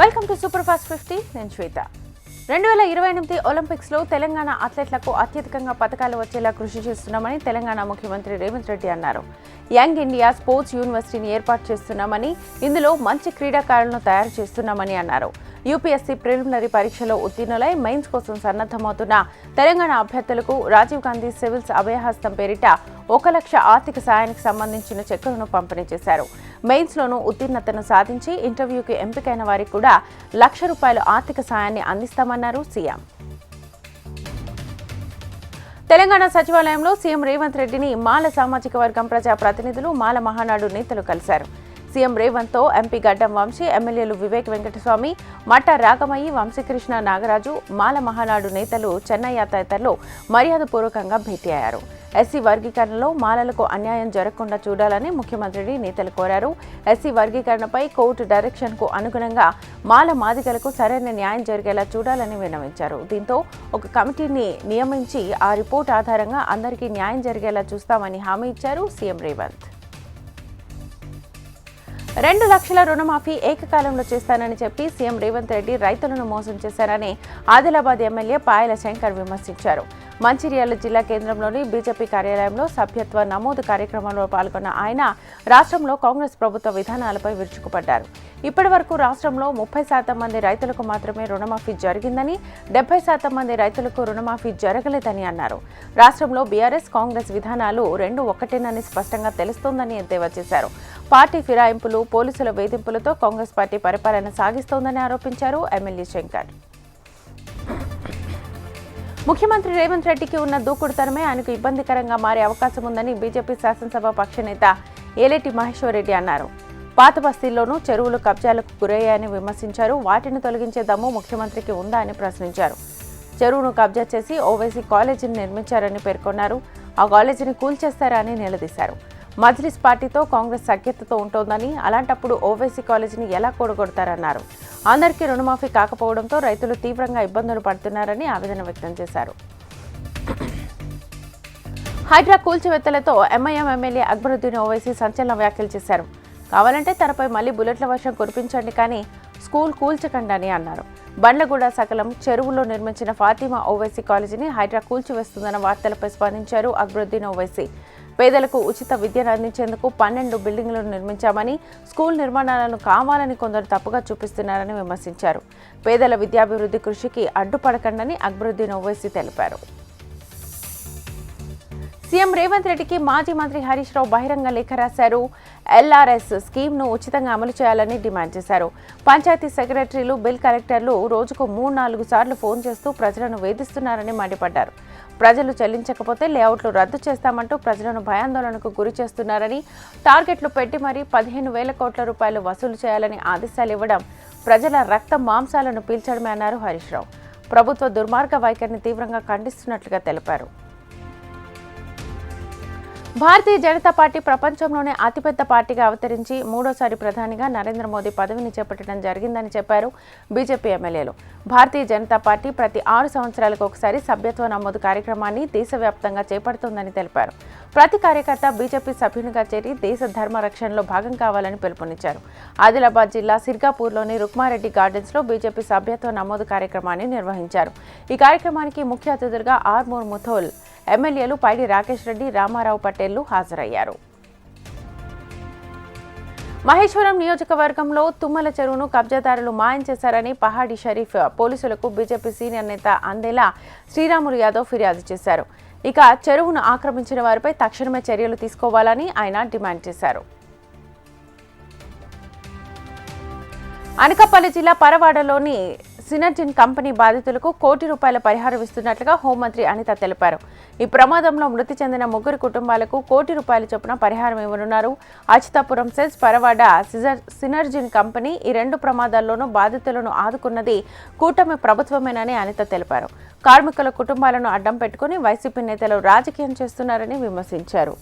Welcome to super fast fifty నేను శ్వేత. రెండు వేల ఇరవై ఎనిమిది ఒలింపిక్స్లో తెలంగాణ అథ్లెట్లకు అత్యధికంగా పథకాలు వచ్చేలా కృషి చేస్తున్నామని తెలంగాణ ముఖ్యమంత్రి రేవంత్ రెడ్డి అన్నారు. యంగ్ ఇండియా స్పోర్ట్స్ యూనివర్సిటీని ఏర్పాటు చేస్తున్నామని ఇందులో మంచి క్రీడాకారులను తయారు చేస్తున్నామని అన్నారు. యూపీఎస్సీ ప్రిలిమినరీ పరీక్షలో ఉత్తీర్ణులై మెయిన్స్ కోసం సన్నద్ధమవుతున్న తెలంగాణ అభ్యర్థులకు రాజీవ్ గాంధీ సివిల్స్ అభయహస్తం పేరిట ఒక లక్ష ఆర్థిక సాయానికి సంబంధించిన చెక్కులను పంపిణీ చేశారు. మెయిన్స్లోనూ ఉత్తీర్ణతను సాధించి ఇంటర్వ్యూకి ఎంపికైన వారికి కూడా లక్ష రూపాయల ఆర్థిక సాయాన్ని అందిస్తామన్నారు సీఎం. తెలంగాణ సచివాలయంలో సీఎం రేవంత్ రెడ్డిని మాల సామాజిక వర్గం ప్రజా ప్రతినిధులు మాల మహానాడు నేతలు కలిశారు. సీఎం రేవంత్తో ఎంపీ గడ్డం వంశీ ఎమ్మెల్యేలు వివేక్ వెంకటస్వామి మట్ట రాగమయ్యి వంశీకృష్ణ నాగరాజు మాల మహానాడు నేతలు చెన్నయ్య తదితరులు మర్యాదపూర్వకంగా భేటీ అయ్యారు. ఎస్సీ వర్గీకరణలో మాలలకు అన్యాయం జరగకుండా చూడాలని ముఖ్యమంత్రి నేతలు కోరారు. ఎస్సీ వర్గీకరణపై కోర్టు డైరెక్షన్కు అనుగుణంగా మాల మాదిగలకు సరైన న్యాయం జరిగేలా చూడాలని విన్నవించారు. దీంతో ఒక కమిటీని నియమించి ఆ రిపోర్ట్ ఆధారంగా అందరికీ న్యాయం జరిగేలా చూస్తామని హామీ ఇచ్చారు సీఎం రేవంత్. రెండు లక్షల రుణమాఫీ ఏకకాలంలో చేస్తానని చెప్పి సీఎం రేవంత్ రెడ్డి రైతులను మోసం చేశారని ఆదిలాబాద్ ఎమ్మెల్యే పాయల శంకర్ విమర్శించారు. మంచిర్యాల జిల్లా కేంద్రంలోని బీజేపీ కార్యాలయంలో సభ్యత్వ నమోదు కార్యక్రమంలో పాల్గొన్న ఆయన రాష్ట్రంలో కాంగ్రెస్ ప్రభుత్వ విధానాలపై విరుచుకుపడ్డారు. ఇప్పటి వరకు రాష్ట్రంలో ముప్పై శాతం మంది రైతులకు మాత్రమే రుణమాఫీ జరిగిందని డెబ్బై శాతం మంది రైతులకు రుణమాఫీ జరగలేదని అన్నారు. రాష్ట్రంలో బీఆర్ఎస్ కాంగ్రెస్ విధానాలు రెండు ఒకటేనని స్పష్టంగా తెలుస్తోందని ఎద్దేవా చేశారు. పార్టీ ఫిరాయింపులు పోలీసుల వేధింపులతో కాంగ్రెస్ పార్టీ పరిపాలన సాగిస్తోందని ఆరోపించారు ఎమ్మెల్యే శంకర్. ముఖ్యమంత్రి రేవంత్ రెడ్డికి ఉన్న దూకుడుతనమే ఆయనకు ఇబ్బందికరంగా మారే అవకాశం ఉందని బీజేపీ శాసనసభ పక్ష నేత ఏలేటి మహేశ్వర్ రెడ్డి అన్నారు. పాత బస్తీల్లోనూ చెరువులు కబ్జాలకు గురయ్యాయని విమర్శించారు. వాటిని తొలగించే దమ్ము ముఖ్యమంత్రికి ఉందా అని ప్రశ్నించారు. చెరువును కబ్జా చేసి ఓవైసీ కాలేజీని నిర్మించారని పేర్కొన్నారు. ఆ కాలేజీని కూల్చేస్తారా అని నిలదీశారు. మజ్లిస్ పార్టీతో కాంగ్రెస్ సఖ్యతతో ఉంటోందని అలాంటప్పుడు ఓవైసీ కాలేజీని ఎలా కూడగొడతారన్నారు. అందరికీ రుణమాఫీ కాకపోవడంతో రైతులు తీవ్రంగా ఇబ్బందులు పడుతున్నారని ఆవేదన వ్యక్తం చేశారు. హైడ్రా కూల్చివేత్తలతో ఎంఐఎం ఎమ్మెల్యే అక్బరుద్దీన్ ఓవైసీ సంచలన వ్యాఖ్యలు చేశారు. కావాలంటే తనపై మళ్ళీ బుల్లెట్ల వర్షం కురిపించండి కానీ స్కూల్ కూల్చకండి అని అన్నారు. బండ్లగూడ సకలం చెరువులో నిర్మించిన ఫాతిమా ఓవైసీ కాలేజీని హైడ్రా కూల్చివేస్తుందన్న వార్తలపై స్పందించారు అక్బరుద్దీన్ ఓవైసీ. పేదలకు ఉచిత విద్యను అందించేందుకు పన్నెండు బిల్డింగ్లను నిర్మించామని స్కూల్ నిర్మాణాలను కావాలని కొందరు తప్పుగా చూపిస్తున్నారని విమర్శించారు. పేదల విద్యాభివృద్ధి కృషికి అడ్డుపడకండని అక్బరుద్దీన్ ఓవైసీ తెలిపారు. సీఎం రేవంత్ రెడ్డికి మాజీ మంత్రి హరీష్ రావు బహిరంగ లేఖ రాశారు. ఎల్ఆర్ఎస్ స్కీమ్ను ఉచితంగా అమలు చేయాలని డిమాండ్ చేశారు. పంచాయతీ సెక్రటరీలు బిల్ కలెక్టర్లు రోజుకు మూడు నాలుగు సార్లు ఫోన్ చేస్తూ ప్రజలను వేధిస్తున్నారని మండిపడ్డారు. ప్రజలు చెల్లించకపోతే లేఅవుట్లు రద్దు చేస్తామంటూ ప్రజలను భయాందోళనకు గురి చేస్తున్నారని టార్గెట్లు పెట్టి మరీ పదిహేను వేల కోట్ల రూపాయలు వసూలు చేయాలని ఆదేశాలు ఇవ్వడం ప్రజల రక్త మాంసాలను పీల్చడమే అన్నారు హరీష్ రావు. ప్రభుత్వ దుర్మార్గ వైఖరిని తీవ్రంగా ఖండిస్తున్నట్లుగా తెలిపారు. భారతీయ జనతా పార్టీ ప్రపంచంలోనే అతిపెద్ద పార్టీగా అవతరించి మూడోసారి ప్రధానిగా నరేంద్ర మోదీ పదవిని చేపట్టడం జరిగిందని చెప్పారు బీజేపీ ఎమ్మెల్యేలు. భారతీయ జనతా పార్టీ ప్రతి ఆరు సంవత్సరాలకు ఒకసారి సభ్యత్వ నమోదు కార్యక్రమాన్ని దేశవ్యాప్తంగా చేపడుతోందని తెలిపారు. ప్రతి కార్యకర్త బీజేపీ సభ్యునిగా చేరి దేశ ధర్మ రక్షణలో భాగం కావాలని పిలుపునిచ్చారు. ఆదిలాబాద్ జిల్లా సిర్గాపూర్లోని రుక్మారెడ్డి గార్డెన్స్లో బీజేపీ సభ్యత్వ నమోదు కార్యక్రమాన్ని నిర్వహించారు. ఈ కార్యక్రమానికి ముఖ్య అతిథులుగా ఆర్మూర్ ముథోల్ ఎమ్మెల్యేలు పైడి రాకేష్ రెడ్డి రామారావు పటేళ్ళు హాజరయ్యారు. మహేశ్వరం నియోజకవర్గంలో తుమ్మల చెరువును కబ్జాదారులు మాయం చేశారని పహాడి షరీఫ్ పోలీసులకు బీజేపీ సీనియర్ నేత అందేలా శ్రీరాములు యాదవ్ ఫిర్యాదు చేశారు. ఇక చెరువును ఆక్రమించిన వారిపై తక్షణమే చర్యలు తీసుకోవాలని ఆయన డిమాండ్ చేశారు. అనకాపల్లి జిల్లా పరవాడలోని సినర్జిన్ కంపెనీ బాధితులకు కోటి రూపాయల పరిహారం ఇస్తున్నట్లుగా హోంమంత్రి అనిత తెలిపారు. ఈ ప్రమాదంలో మృతి చెందిన ముగ్గురు కుటుంబాలకు కోటి రూపాయల చొప్పున పరిహారం ఇవ్వనున్నారు. అచితాపురం సెల్స్ పరవాడ సిజర్ సినర్జిన్ కంపెనీ ఈ రెండు ప్రమాదాల్లోనూ బాధితులను ఆదుకున్నది కూటమి ప్రభుత్వమేనని అనిత తెలిపారు. కార్మికుల కుటుంబాలను అడ్డం పెట్టుకుని వైసీపీ నేతలు రాజకీయం చేస్తున్నారని విమర్శించారు.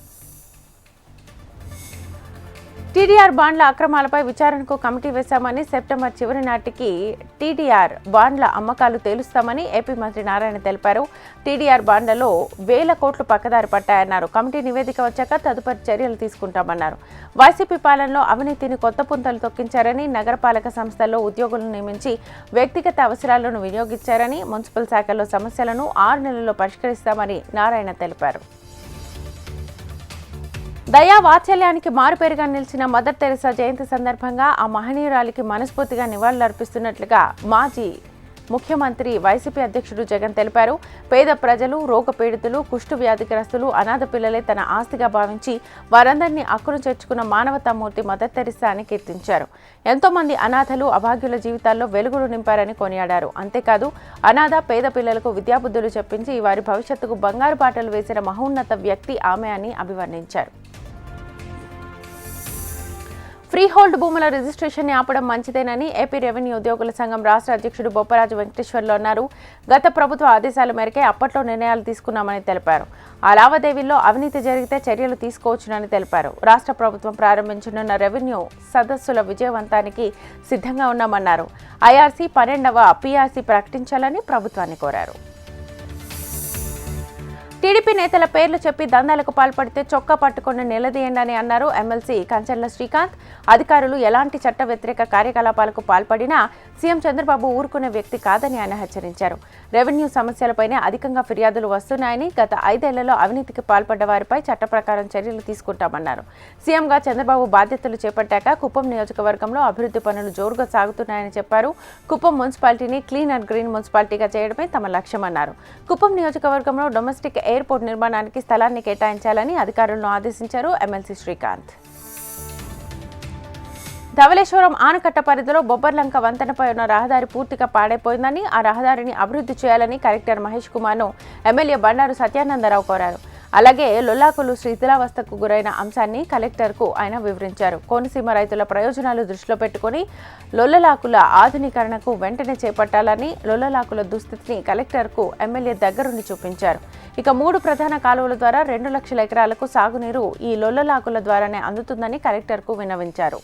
టీడీఆర్ బాండ్ల అక్రమాలపై విచారణకు కమిటీ వేశామని సెప్టెంబర్ చివరి నాటికి టీడీఆర్ బాండ్ల అమ్మకాలు తేలుస్తామని ఏపీ మంత్రి నారాయణ తెలిపారు. టీడీఆర్ బాండ్లలో వేల కోట్లు పక్కదారి పట్టాయన్నారు. కమిటీ నివేదిక వచ్చాక తదుపరి చర్యలు తీసుకుంటామన్నారు. వైసీపీ పాలనలో అవినీతిని కొత్త పుంతలు తొక్కించారని నగరపాలక సంస్థల్లో ఉద్యోగులను నియమించి వ్యక్తిగత అవసరాలను వినియోగించారని మున్సిపల్ శాఖలో సమస్యలను ఆరు నెలల్లో పరిష్కరిస్తామని నారాయణ తెలిపారు. దయా వాత్సల్యానికి మారుపేరుగా నిలిచిన మదర్ తెరసా జయంతి సందర్భంగా ఆ మహనీయురాలికి మనస్ఫూర్తిగా నివాళులర్పిస్తున్నట్లుగా మాజీ ముఖ్యమంత్రి వైసీపీ అధ్యక్షుడు జగన్ తెలిపారు. పేద ప్రజలు రోగ పీడితులు కుష్టు వ్యాధిగ్రస్తులు అనాథ పిల్లలే తన ఆస్తిగా భావించి వారందరినీ అక్కును చేర్చుకున్న మానవతామూర్తి మదర్ తెరిసా అని కీర్తించారు. ఎంతోమంది అనాథలు అభాగ్యుల జీవితాల్లో వెలుగులు నింపారని కొనియాడారు. అంతేకాదు అనాథ పేద పిల్లలకు విద్యాబుద్ధులు చెప్పించి వారి భవిష్యత్తుకు బంగారు బాటలు వేసిన మహోన్నత వ్యక్తి ఆమె అని అభివర్ణించారు. ఫ్రీ హోల్డ్ భూముల రిజిస్ట్రేషన్ ఆపడం మంచిదేనని ఏపీ రెవెన్యూ ఉద్యోగుల సంఘం రాష్ట్ర అధ్యక్షుడు బొప్పరాజు వెంకటేశ్వర్లు అన్నారు. గత ప్రభుత్వ ఆదేశాల మేరకే అప్పట్లో నిర్ణయాలు తీసుకున్నామని తెలిపారు. ఆ లావాదేవీల్లో అవినీతి జరిగితే చర్యలు తీసుకోవచ్చునని తెలిపారు. రాష్ట్ర ప్రభుత్వం ప్రారంభించనున్న రెవెన్యూ సదస్సుల విజయవంతానికి సిద్ధంగా ఉన్నామన్నారు. ఐఆర్సీ పన్నెండవ పీఆర్సీ ప్రకటించాలని ప్రభుత్వాన్ని కోరారు. టీడీపీ నేతల పేర్లు చెప్పి దందాలకు పాల్పడితే చొక్కా పట్టుకుని నిలదీయండి అని అన్నారు ఎమ్మెల్సీ కంచర్ల శ్రీకాంత్. అధికారులు ఎలాంటి చట్ట వ్యతిరేక కార్యకలాపాలకు పాల్పడినా సీఎం చంద్రబాబు ఊరుకునే వ్యక్తి కాదని ఆయన హెచ్చరించారు. రెవెన్యూ సమస్యలపైనే అధికంగా ఫిర్యాదులు వస్తున్నాయని గత ఐదేళ్ళలో అవినీతికి పాల్పడ్డ వారిపై చట్ట ప్రకారం చర్యలు తీసుకుంటామన్నారు. సీఎంగా చంద్రబాబు బాధ్యతలు చేపట్టాక కుప్పం నియోజకవర్గంలో అభివృద్ధి పనులు జోరుగా సాగుతున్నాయని చెప్పారు. కుప్పం మున్సిపాలిటీని క్లీన్ అండ్ గ్రీన్ మున్సిపాలిటీగా చేయడమే తమ లక్ష్యమన్నారు. కుప్పం నియోజకవర్గంలో డొమెస్టిక్ ఎయిర్పోర్ట్ నిర్మాణానికి స్థలాన్ని కేటాయించాలని అధికారులను ఆదేశించారు ఎమ్మెల్సీ శ్రీకాంత్. ధవళేశ్వరం ఆనకట్ట పరిధిలో బొబ్బర్లంక వంతెనపై ఉన్న రహదారి పూర్తిగా పాడైపోయిందని ఆ రహదారిని అభివృద్ధి చేయాలని కలెక్టర్ మహేష్ కుమార్ను ఎమ్మెల్యే బండారు సత్యానందరావు కోరారు. అలాగే లొల్లాకులు శిథిలావస్థకు గురైన అంశాన్ని కలెక్టర్కు ఆయన వివరించారు. కోనసీమ రైతుల ప్రయోజనాలు దృష్టిలో పెట్టుకుని లొల్లలాకుల ఆధునీకరణకు వెంటనే చేపట్టాలని లొల్లలాకుల దుస్థితిని కలెక్టర్కు ఎమ్మెల్యే దగ్గరుండి చూపించారు. ఇక మూడు ప్రధాన కాలువల ద్వారా రెండు లక్షల ఎకరాలకు సాగునీరు ఈ లొల్లలాకుల ద్వారానే అందుతుందని కలెక్టర్కు విన్నవించారు.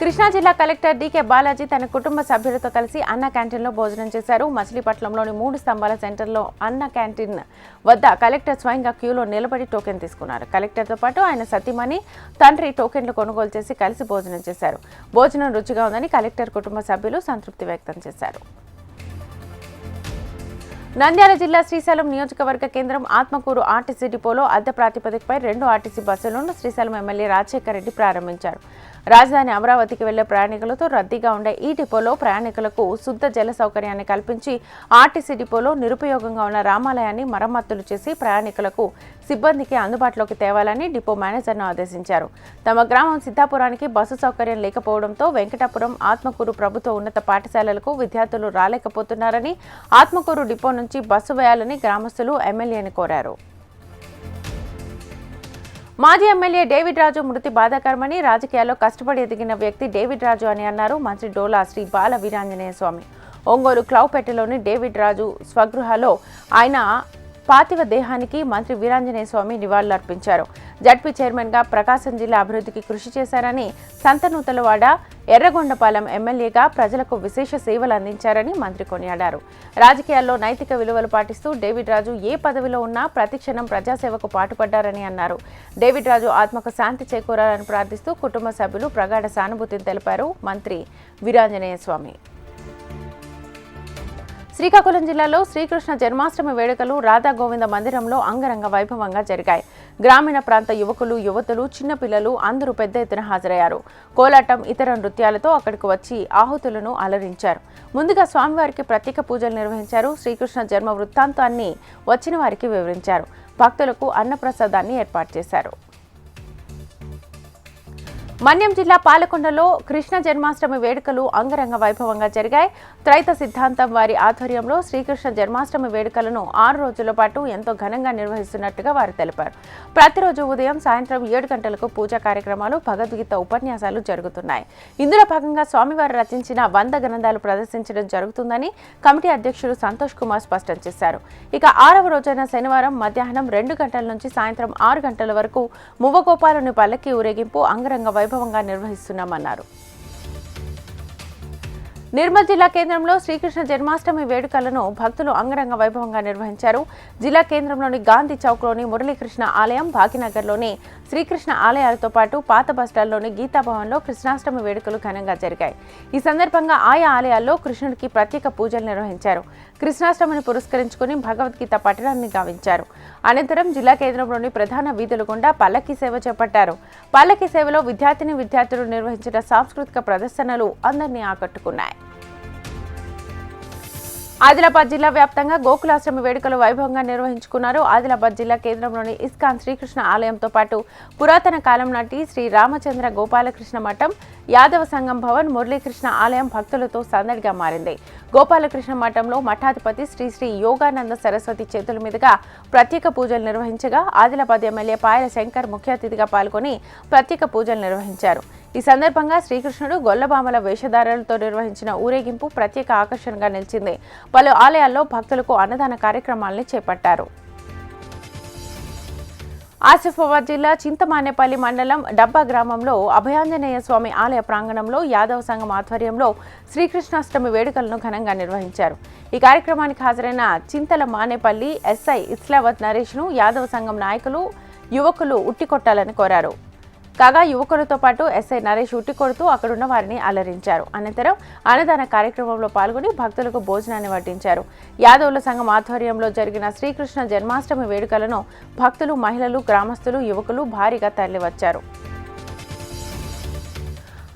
కృష్ణా జిల్లా కలెక్టర్ డీకే బాలాజీ తన కుటుంబ సభ్యులతో కలిసి అన్న క్యాంటీన్లో భోజనం చేశారు. మచిలీపట్నంలోని మూడు స్తంభాల సెంటర్లో అన్న క్యాంటీన్ వద్ద కలెక్టర్ స్వయంగా క్యూలో నిలబడి టోకెన్ తీసుకున్నారు. కలెక్టర్తో పాటు ఆయన సతీమణి తండ్రి టోకెన్లు కొనుగోలు చేసి కలిసి భోజనం చేశారు. భోజనం రుచిగా ఉందని కలెక్టర్ కుటుంబ సభ్యులు సంతృప్తి వ్యక్తం చేశారు. నంద్యాల జిల్లా శ్రీశైలం నియోజకవర్గ కేంద్రం ఆత్మకూరు ఆర్టీసీ డిపోలో అద్దె ప్రాతిపదికపై రెండు ఆర్టీసీ బస్సులను శ్రీశైలం ఎమ్మెల్యే రాజశేఖర రెడ్డి ప్రారంభించారు. రాజధాని అమరావతికి వెళ్ళే ప్రయాణికులతో రద్దీగా ఉండే ఈ డిపోలో ప్రయాణికులకు శుద్ధ జల సౌకర్యాన్ని కల్పించి ఆర్టీసీ డిపోలో నిరుపయోగంగా ఉన్న రామాలయాన్ని మరమ్మతులు చేసి ప్రయాణికులకు సిబ్బందికి అందుబాటులోకి తేవాలని డిపో మేనేజర్ను ఆదేశించారు. తమ గ్రామం సిద్ధాపురానికి బస్సు సౌకర్యం లేకపోవడంతో వెంకటాపురం ఆత్మకూరు ప్రభుత్వ ఉన్నత పాఠశాలలకు విద్యార్థులు రాలేకపోతున్నారని ఆత్మకూరు డిపో నుంచి బస్సు వేయాలని గ్రామస్తులు ఎమ్మెల్యేని కోరారు. మాజీ ఎమ్మెల్యే డేవిడ్ రాజు మృతి బాధాకరమని రాజకీయాల్లో కష్టపడి ఎదిగిన వ్యక్తి డేవిడ్ రాజు అని అన్నారు మంత్రి డోలా శ్రీ బాల వీరాంజనేయ స్వామి. ఒంగోలు క్లౌపేటలోని డేవిడ్ రాజు స్వగృహలో ఆయన పార్థివ దేహానికి మంత్రి వీరాంజనేయ స్వామి నివాళులర్పించారు. జడ్పీ చైర్మన్గా ప్రకాశం జిల్లా అభివృద్ధికి కృషి చేశారని సంతనూతలవాడ ఎర్రగొండపాలెం ఎమ్మెల్యేగా ప్రజలకు విశేష సేవలు అందించారని మంత్రి కొనియాడారు. రాజకీయాల్లో నైతిక విలువలు పాటిస్తూ డేవిడ్ రాజు ఏ పదవిలో ఉన్నా ప్రతిక్షణం ప్రజాసేవకు పాటుపడ్డారని అన్నారు. డేవిడ్ రాజు ఆత్మకు శాంతి చేకూరాలని ప్రార్థిస్తూ కుటుంబ సభ్యులు ప్రగాఢ సానుభూతిని తెలిపారు మంత్రి వీరాంజనేయ స్వామి. శ్రీకాకుళం జిల్లాలో శ్రీకృష్ణ జన్మాష్టమి వేడుకలు రాధా గోవింద మందిరంలో అంగరంగ వైభవంగా జరిగాయి. గ్రామీణ ప్రాంత యువకులు యువతులు చిన్నపిల్లలు అందరూ పెద్ద ఎత్తున హాజరయ్యారు. కోలాటం ఇతర నృత్యాలతో అక్కడికి వచ్చి ఆహుతులను అలరించారు. ముందుగా స్వామివారికి ప్రత్యేక పూజలు నిర్వహించారు. శ్రీకృష్ణ జన్మ వృత్తాంతాన్ని వచ్చిన వారికి వివరించారు. భక్తులకు అన్నప్రసాదాన్ని ఏర్పాటు చేశారు. మన్యం జిల్లా పాలకొండలో కృష్ణ జన్మాష్టమి వేడుకలు అంగరంగ వైభవంగా జరిగాయి. త్రైత సిద్ధాంతం వారి ఆధ్వర్యంలో శ్రీకృష్ణ జన్మాష్టమి వేడుకలను ఆరు రోజుల పాటు ఎంతో ఘనంగా నిర్వహిస్తున్నట్టుగా వారు తెలిపారు. ప్రతిరోజు ఉదయం సాయంత్రం ఏడు గంటలకు పూజా కార్యక్రమాలు భగవద్గీత ఉపన్యాసాలు జరుగుతున్నాయి. ఇందులో భాగంగా స్వామివారు రచించిన వంద గ్రంథాలు ప్రదర్శించడం జరుగుతుందని కమిటీ అధ్యక్షులు సంతోష్ కుమార్ స్పష్టం చేశారు. ఇక ఆరవ రోజైన శనివారం మధ్యాహ్నం రెండు గంటల నుంచి సాయంత్రం ఆరు గంటల వరకు మువ్వగోపాలుని పల్లకి ఊరేగింపు అంగరంగ వైభవం వైభవంగా నిర్వహిస్తున్నామన్నారు. నిర్మల్ జిల్లా కేంద్రంలో శ్రీకృష్ణ జన్మాష్టమి వేడుకలను భక్తులు అంగరంగ వైభవంగా నిర్వహించారు. జిల్లా కేంద్రంలోని గాంధీ చౌక్లోని మురళీకృష్ణ ఆలయం భాగ్యనగర్లోని శ్రీకృష్ణ ఆలయాలతో పాటు పాత బస్టాల్లోని గీతాభవన్లో కృష్ణాష్టమి వేడుకలు ఘనంగా జరిగాయి. ఈ సందర్భంగా ఆయా ఆలయాల్లో కృష్ణుడికి ప్రత్యేక పూజలు నిర్వహించారు. కృష్ణాష్టమిని పురస్కరించుకుని భగవద్గీత పఠనాన్ని గావించారు. అనంతరం జిల్లా కేంద్రంలోని ప్రధాన వీధుల గుండా పల్లకి సేవ చేపట్టారు. పల్లకి సేవలో విద్యార్థిని విద్యార్థులు నిర్వహించిన సాంస్కృతిక ప్రదర్శనలు అందరినీ ఆకట్టుకున్నాయి. ఆదిలాబాద్ జిల్లా వ్యాప్తంగా గోకులాశ్రమ వేడుకలు వైభవంగా నిర్వహించుకున్నారు. ఆదిలాబాద్ జిల్లా కేంద్రంలోని ఇస్కాన్ శ్రీకృష్ణ ఆలయంతో పాటు పురాతన కాలం నాటి శ్రీ రామచంద్ర గోపాలకృష్ణ మఠం యాదవ సంఘం భవన్ మురళీకృష్ణ ఆలయం భక్తులతో సందడిగా మారింది. గోపాలకృష్ణ మఠంలో మఠాధిపతి శ్రీ శ్రీ యోగానంద సరస్వతి చేతుల మీదుగా ప్రత్యేక పూజలు నిర్వహించగా ఆదిలాబాద్ ఎమ్మెల్యే పాయల శంకర్ ముఖ్య అతిథిగా పాల్గొని ప్రత్యేక పూజలు నిర్వహించారు. ఈ సందర్భంగా శ్రీకృష్ణుడు గొల్లబామల వేషధారులతో నిర్వహించిన ఊరేగింపు ప్రత్యేక ఆకర్షణగా నిలిచింది. పలు ఆలయాల్లో భక్తులకు అన్నదాన కార్యక్రమాల్ని చేపట్టారు. ఆసిఫాబాద్ జిల్లా చింతమానేపల్లి మండలం డబ్బా గ్రామంలో అభయాంజనేయ స్వామి ఆలయ ప్రాంగణంలో యాదవ సంఘం ఆధ్వర్యంలో శ్రీకృష్ణాష్టమి వేడుకలను ఘనంగా నిర్వహించారు. ఈ కార్యక్రమానికి హాజరైన చింతల మానేపల్లి ఎస్ఐ ఇస్లావత్ నరేష్ను యాదవ సంఘం నాయకులు యువకులు ఉట్టికొట్టాలని కోరారు. కాగా యువకులతో పాటు ఎస్ఐ నరేష్ ఉట్టి కొడుతూ అక్కడున్న వారిని అలరించారు. అనంతరం అన్నదాన కార్యక్రమంలో పాల్గొని భక్తులకు భోజనాన్ని వడ్డించారు. యాదవుల సంఘం ఆధ్వర్యంలో జరిగిన శ్రీకృష్ణ జన్మాష్టమి వేడుకలను భక్తులు మహిళలు గ్రామస్తులు యువకులు భారీగా తరలివచ్చారు.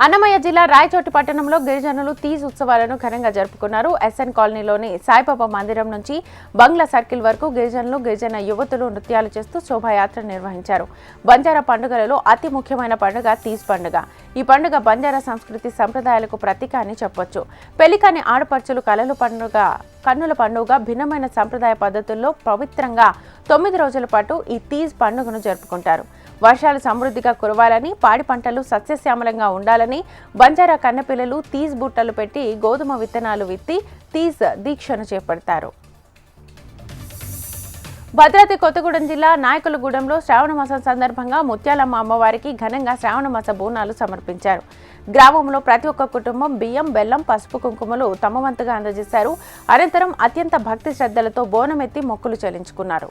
అన్నమయ్య జిల్లా రాయచోటి పట్టణంలో గిరిజనులు తీజ్ ఉత్సవాలను ఘనంగా జరుపుకున్నారు. ఎస్ఎన్ కాలనీలోని సాయిబాబా మందిరం నుంచి బంగ్లా సర్కిల్ వరకు గిరిజనులు గిరిజన యువతులు నృత్యాలు చేస్తూ శోభాయాత్ర నిర్వహించారు. బంజారా పండుగలలో అతి ముఖ్యమైన పండుగ తీజ్ పండుగ. ఈ పండుగ బంజారా సంస్కృతి సంప్రదాయాలకు ప్రతీక అని చెప్పొచ్చు. పెళ్ళికాని ఆడపడుచులు కలలు పండుగ కన్నుల పండుగ భిన్నమైన సంప్రదాయ పద్ధతుల్లో పవిత్రంగా తొమ్మిది రోజుల పాటు ఈ తీజ్ పండుగను జరుపుకుంటారు. వర్షాలు సమృద్ధిగా కురవాలని పాడి పంటలు సస్యశ్యామలంగా ఉండాలని బంజారా కన్నపిల్లలు తీజ్ బుట్టలు పెట్టి గోధుమ విత్తనాలు విత్తి తీజ్ దీక్షను చేపడతారు. భద్రాద్రి కొత్తగూడెం జిల్లా నాయకులగూడెంలో శ్రావణ మాసం సందర్భంగా ముత్యాలమ్మ అమ్మవారికి ఘనంగా శ్రావణ మాస బోనాలు సమర్పించారు. గ్రామంలో ప్రతి ఒక్క కుటుంబం బియ్యం బెల్లం పసుపు కుంకుమలు తమ వంతుగా అందజేశారు. అనంతరం అత్యంత భక్తి శ్రద్ధలతో బోనమెత్తి మొక్కులు చెల్లించుకున్నారు.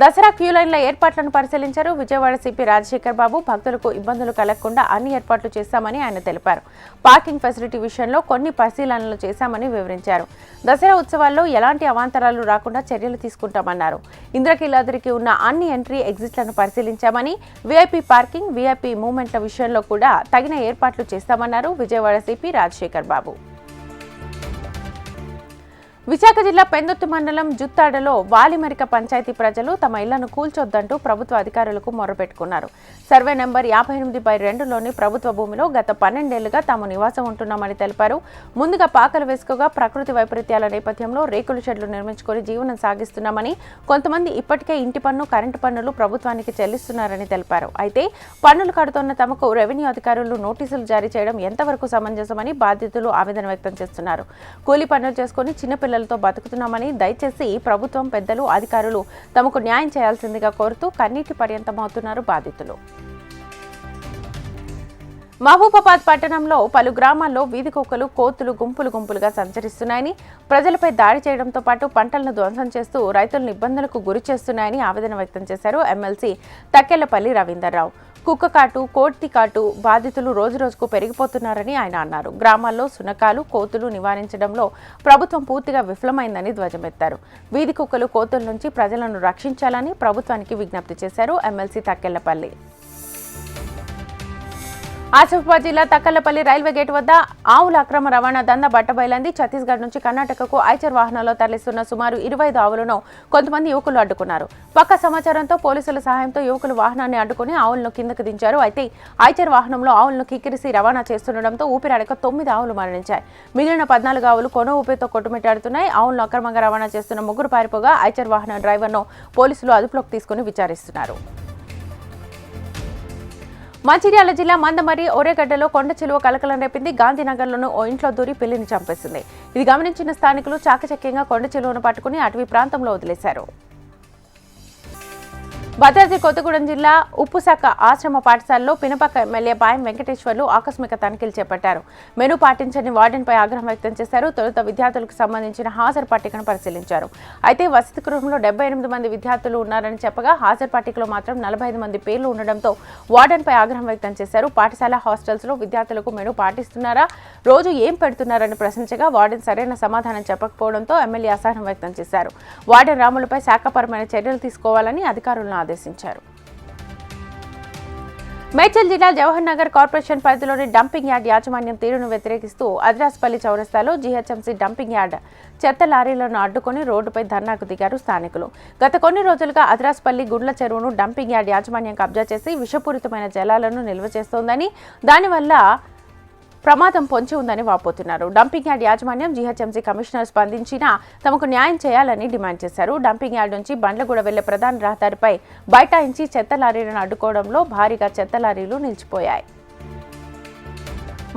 దసరా క్యూ లైన్ల ఏర్పాట్లను పరిశీలించారు విజయవాడ సిపి రాజశేఖర్ బాబు. భక్తులకు ఇబ్బందులు కలగకుండా అన్ని ఏర్పాట్లు చేశామని ఆయన తెలిపారు. పార్కింగ్ ఫెసిలిటీ విషయంలో కొన్ని పరిశీలనలు చేశామని వివరించారు. దసరా ఉత్సవాల్లో ఎలాంటి అవాంతరాలు రాకుండా చర్యలు తీసుకుంటామన్నారు. ఇంద్రకీలాద్రికి ఉన్న అన్ని ఎంట్రీ ఎగ్జిట్లను పరిశీలించామని వీఐపీ పార్కింగ్ వీఐపీ మూవ్మెంట్ల విషయంలో కూడా తగిన ఏర్పాట్లు చేస్తామన్నారు విజయవాడ సిపి రాజశేఖర్ బాబు. విశాఖ జిల్లా పెందొత్తు మండలం జుత్తాడలో వాలిమరిక పంచాయతీ ప్రజలు తమ ఇళ్ళను కూల్చొద్దంటూ ప్రభుత్వ అధికారులకు మొరపెట్టుకున్నారు. సర్వే నెంబర్ యాభై ఎనిమిది బై రెండులోని ప్రభుత్వ భూమిలో గత పన్నెండేళ్ళుగా తాము నివాసం ఉంటున్నామని తెలిపారు. ముందుగా పాకలు వేసుకోగా ప్రకృతి వైపరీత్యాల నేపథ్యంలో రేకుల షెడ్లు నిర్మించుకొని జీవనం సాగిస్తున్నామని కొంతమంది ఇప్పటికే ఇంటి పన్ను కరెంటు పన్నులు ప్రభుత్వానికి చెల్లిస్తున్నారని తెలిపారు. అయితే పన్నులు కడుతున్న తమకు రెవెన్యూ అధికారులు నోటీసులు జారీ చేయడం ఎంతవరకు సమంజసమని బాధితులు ఆవేదన వ్యక్తం చేస్తున్నారు. కూలీ పనులు చేసుకుని చిన్నపిల్లలతో బతుకుతున్నామని దయచేసి ప్రభుత్వం పెద్దలు అధికారులు తమకు న్యాయం చేయాల్సిందిగా కోరుతూ కన్నీటి పర్యంతమవుతున్నారు బాధితులు. మహబూబాబాద్ పట్టణంలో పలు గ్రామాల్లో వీధి కుక్కలు కోతులు గుంపులు గుంపులుగా సంచరిస్తున్నాయని ప్రజలపై దాడి చేయడంతో పాటు పంటలను ధ్వంసం చేస్తూ రైతులను ఇబ్బందులకు గురి చేస్తున్నాయని ఆవేదన వ్యక్తం చేశారు ఎమ్మెల్సీ తక్కెళ్ళపల్లి రవీందర్రావు కుక్క కాటు కోటి కాటు బాధితులు రోజురోజుకు పెరిగిపోతున్నారని ఆయన అన్నారు. గ్రామాల్లో సునకాలు కోతులు నివారించడంలో ప్రభుత్వం పూర్తిగా విఫలమైందని ధ్వజమెత్తారు. వీధి కుక్కలు కోతుల నుంచి ప్రజలను రక్షించాలని ప్రభుత్వానికి విజ్ఞప్తి చేశారు ఎమ్మెల్సీ తక్కెళ్ళపల్లి. ఆసిఫాబాద్ జిల్లా తక్కలపల్లి రైల్వే గేట్ వద్ద ఆవుల అక్రమ రవాణా దంద బట్టబయలంది. ఛత్తీస్గఢ్ నుంచి కర్ణాటకకు ఐచర్ వాహనాల్లో తరలిస్తున్న సుమారు ఇరవై ఐదు ఆవులను కొంతమంది యువకులు అడ్డుకున్నారు. పక్క సమాచారంతో పోలీసుల సహాయంతో యువకులు వాహనాన్ని అడ్డుకుని ఆవులను కిందకు దించారు. అయితే ఐచర్ వాహనంలో ఆవులను కిక్కిరిసి రవాణా చేస్తుండటంతో ఊపిరాడక తొమ్మిది ఆవులు మరణించాయి. మిగిలిన పద్నాలుగు ఆవులు కొన ఊపిరితో కొట్టుమిట్టాడుతున్నాయి. ఆవులను అక్రమంగా రవాణా చేస్తున్న ముగ్గురు పారిపోగా ఐచర్ వాహన డ్రైవర్ను పోలీసులు అదుపులోకి తీసుకుని విచారిస్తున్నారు. మంచిర్యాల జిల్లా మందమరి ఒరేగడ్డలో కొండ చిలువ కలకలం రేపింది. గాంధీనగర్లోని ఓ ఇంట్లో దూరి పిల్లిని చంపేసింది. ఇది గమనించిన స్థానికులు చాకచక్యంగా కొండ చిలువను పట్టుకుని అటవీ ప్రాంతంలో వదిలేశారు. భద్రాద్రి కొత్తగూడెం జిల్లా ఉప్పుశాఖ ఆశ్రమ పాఠశాలలో పినపక్క ఎమ్మెల్యే పాయం వెంకటేశ్వర్లు ఆకస్మిక తనిఖీలు చేపట్టారు. మెను పాటించని వార్డెన్పై ఆగ్రహం వ్యక్తం చేశారు. తొలుత విద్యార్థులకు సంబంధించిన హాజరు పట్టికను పరిశీలించారు. అయితే వసతి గృహంలో డెబ్బై ఎనిమిది మంది విద్యార్థులు ఉన్నారని చెప్పగా హాజరు పట్టికలో మాత్రం నలభై ఐదు మంది పేర్లు ఉండడంతో వార్డెన్పై ఆగ్రహం వ్యక్తం చేశారు. పాఠశాల హాస్టల్స్లో విద్యార్థులకు మెను పాటిస్తున్నారా? రోజు ఏం పెడుతున్నారని ప్రశ్నించగా వార్డెన్ సరైన సమాధానం చెప్పకపోవడంతో ఎమ్మెల్యే అసహనం వ్యక్తం చేశారు. వార్డెన్ రాములపై శాఖపరమైన చర్యలు తీసుకోవాలని అధికారులను ఆదేశించారు. మేడ్చల్ జిల్లా జవహర్ నగర్ కార్పొరేషన్ పరిధిలోని డంపింగ్ యార్డ్ యాజమాన్యం తీరును వ్యతిరేకిస్తూ అద్రాస్పల్లి చౌరస్తాలో జీహెచ్ఎంసీ డంపింగ్ యార్డ్ చెత్త లారీలను అడ్డుకొని రోడ్డుపై ధర్నాకు దిగారు స్థానికులు. గత కొన్ని రోజులుగా అద్రాస్పల్లి గుండ్ల చెరువును డంపింగ్ యార్డ్ యాజమాన్యం కబ్జా చేసి విషపూరితమైన జలాలను నిల్వ చేస్తోందని దానివల్ల ప్రమాదం పొంచి ఉందని వాపోతున్నారు. డంపింగ్ యార్డ్ యాజమాన్యం జీహెచ్ఎంసీ కమిషనర్ స్పందించినా తమకు న్యాయం చేయాలని డిమాండ్ చేశారు. డంపింగ్ యార్డ్ నుంచి బండ్లగూడ వెళ్ళే ప్రధాన రహదారిపై బైఠాయించి చెత్త లారీలను అడ్డుకోవడంలో భారీగా చెత్త లారీలు నిలిచిపోయాయి.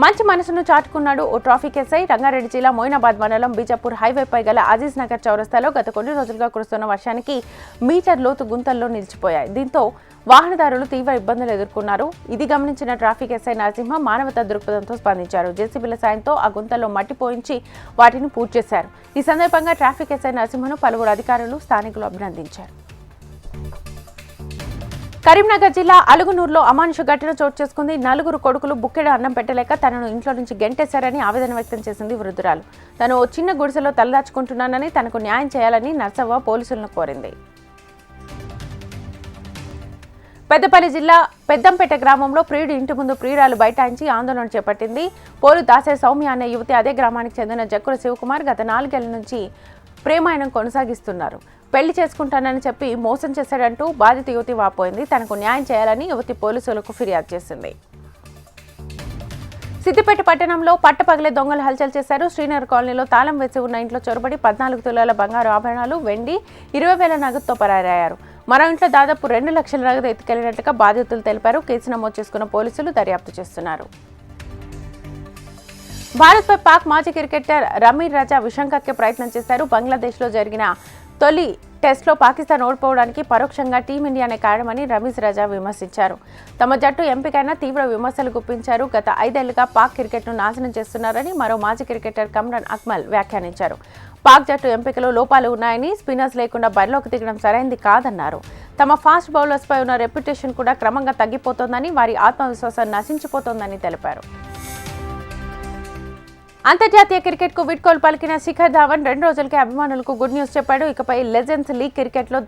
మంచి మనసును చాటుకున్నాడు ఓ ట్రాఫిక్ ఎస్ఐ. రంగారెడ్డి జిల్లా మోయినాబాద్ మండలం బీజాపూర్ హైవేపై గల అజీజ్ నగర్ చౌరస్తాలో గత కొన్ని రోజులుగా కురుస్తున్న వర్షానికి మీటర్ లోతు గుంతల్లో నిలిచిపోయాయి. దీంతో వాహనదారులు తీవ్ర ఇబ్బందులు ఎదుర్కొన్నారు. ఇది గమనించిన ట్రాఫిక్ ఎస్ఐ నరసింహ మానవతా దృక్పథంతో స్పందించారు. జేసీబీల సాయంతో ఆ గుంతల్లో మట్టి పోయించి వాటిని పూర్తి చేశారు ఈ సందర్భంగా ట్రాఫిక్ ఎస్ఐ నరసింహను పలువురు అధికారులు స్థానికులు అభినందించారు. కరీంనగర్ జిల్లా అలుగునూరులో అమానుష ఘటన చోటు చేసుకుంది. నలుగురు కొడుకులు బుక్కెడు అన్నం పెట్టలేక తనను ఇంట్లో నుంచి గెంటేశారని ఆవేదన వ్యక్తం చేసింది వృద్ధురాలు. తను ఓ చిన్న గుడిసెలో తలదాచుకుంటున్నానని తనకు న్యాయం చేయాలని నర్సవ్వ పోలీసులను కోరింది. పెద్దపల్లి జిల్లా పెద్దంపేట గ్రామంలో ప్రియుడు ఇంటి ముందు ప్రియురాలు బైఠాయించి ఆందోళన చేపట్టింది. పోలు దాసే సౌమ్య అనే యువతి అదే గ్రామానికి చెందిన జక్కుల శివకుమార్ గత నాలుగేళ్ళ నుంచి ప్రేమాయణం కొనసాగిస్తున్నారు. పెళ్ళి చేసుకుంటానని చెప్పి మోసం చేశాడంటూ బాధిత యువతి వాపోయింది. తనకు న్యాయం చేయాలని యువతి పోలీసులకు ఫిర్యాదు చేసింది. సిద్దిపేట పట్టణంలో పట్టపగలే దొంగలు హల్చల్ చేశారు. శ్రీనగర్ కాలనీలో తాళం వేసి ఉన్న ఇంట్లో చొరబడి పద్నాలుగు తులాల బంగారు ఆభరణాలు వెండి ఇరవై వేల నగదుతో పరారయ్యారు. మరో ఇంట్లో దాదాపు రెండు లక్షల నగదు ఎత్తుకెళ్ళినట్టుగా బాధితులు తెలిపారు. కేసు నమోదు చేసుకున్న పోలీసులు దర్యాప్తు చేస్తున్నారు. భారత్పై పాక్ మాజీ క్రికెటర్ రమీర్ రాజా విషం కక్కే ప్రయత్నం చేశారు. బంగ్లాదేశ్లో జరిగిన తొలి టెస్ట్లో పాకిస్తాన్ ఓడిపోవడానికి పరోక్షంగా టీమిండియానే కారణమని రమీజ్ రజా విమర్శించారు. తమ జట్టు ఎంపికైన తీవ్ర విమర్శలు గుప్పించారు. గత ఐదేళ్ళుగా పాక్ క్రికెట్ను నాశనం చేస్తున్నారని మరో మాజీ క్రికెటర్ కమ్రాన్ అక్మల్ వ్యాఖ్యానించారు. పాక్ జట్టు ఎంపికలో లోపాలు ఉన్నాయని స్పిన్నర్స్ లేకుండా బరిలోకి దిగడం సరైంది కాదన్నారు. తమ ఫాస్ట్ బౌలర్స్పై ఉన్న రెప్యుటేషన్ కూడా క్రమంగా తగ్గిపోతోందని వారి ఆత్మవిశ్వాసం నశించిపోతోందని తెలిపారు. అంతర్జాతీయ క్రికెట్కు విడ్కోలు పలికిన శిఖర్ ధావన్ రెండు రోజులకే అభిమానులకు గుడ్ న్యూస్ చెప్పాడు. ఇకపై లెజెండ్స్ లీగ్ క్రికెట్లో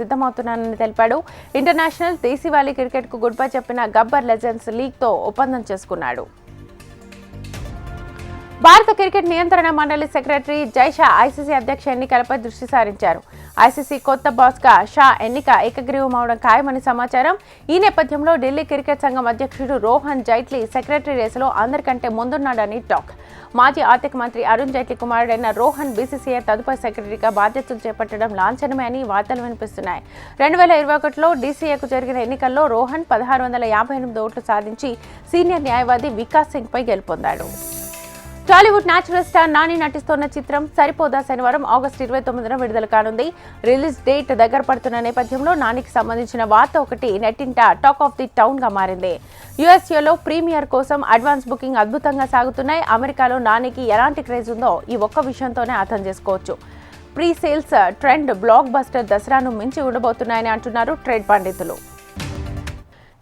సిద్ధమవుతున్నానని తెలిపాడు. ఇంటర్నేషనల్ దేశీవాళీ క్రికెట్కు గుడ్ బై చెప్పిన గబ్బర్ లెజెండ్స్ లీగ్తో ఒప్పందం చేసుకున్నాడు. భారత క్రికెట్ నియంత్రణ మండలి సెక్రటరీ జైషా ఐసీసీ అధ్యక్ష ఎన్నికలపై దృష్టి సారించారు. ఐసీసీ కొత్త బాస్గా షా ఎన్నిక ఏకగ్రీవం అవడం ఖాయమని సమాచారం. ఈ నేపథ్యంలో ఢిల్లీ క్రికెట్ సంఘం అధ్యక్షుడు రోహన్ జైట్లీ సెక్రటరీ రేసులో అందరికంటే ముందున్నాడని టాక్. మాజీ ఆర్థిక మంత్రి అరుణ్ జైట్లీ కుమారుడైన రోహన్ బీసీసీఐ తదుపరి సెక్రటరీగా బాధ్యతలు చేపట్టడం లాంఛనమే అని వార్తలు వినిపిస్తున్నాయి. రెండు వేల ఇరవై ఒకటిలో డీసీఏకు జరిగిన ఎన్నికల్లో రోహన్ పదహారు వందల యాభై ఎనిమిది ఓట్లు సాధించి సీనియర్ న్యాయవాది వికాస్ సింగ్పై గెలుపొందాడు. టాలీవుడ్ న్యాచురల్ స్టార్ నాని నటిస్తోన్న చిత్రం సరిపోదా శనివారం ఆగస్టు ఇరవై తొమ్మిదిన విడుదల కానుంది. రిలీజ్ డేట్ దగ్గర పడుతున్న నేపథ్యంలో నానికి సంబంధించిన వార్త ఒకటి నెట్టింట టాక్ ఆఫ్ ది టౌన్గా మారింది. యుఎస్ఏలో ప్రీమియర్ కోసం అడ్వాన్స్ బుకింగ్ అద్భుతంగా సాగుతున్నాయి. అమెరికాలో నానికి ఎలాంటి క్రేజ్ ఉందో ఈ ఒక్క విషయంతోనే అర్థం చేసుకోవచ్చు. Pre sales trend block buster దసరాను మించి ఉండబోతున్నాయని అంటున్నారు ట్రేడ్ పండితులు.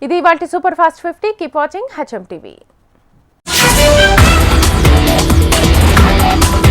ఇది వాటి super fast fifty. Keep watching HM TV. Thank you.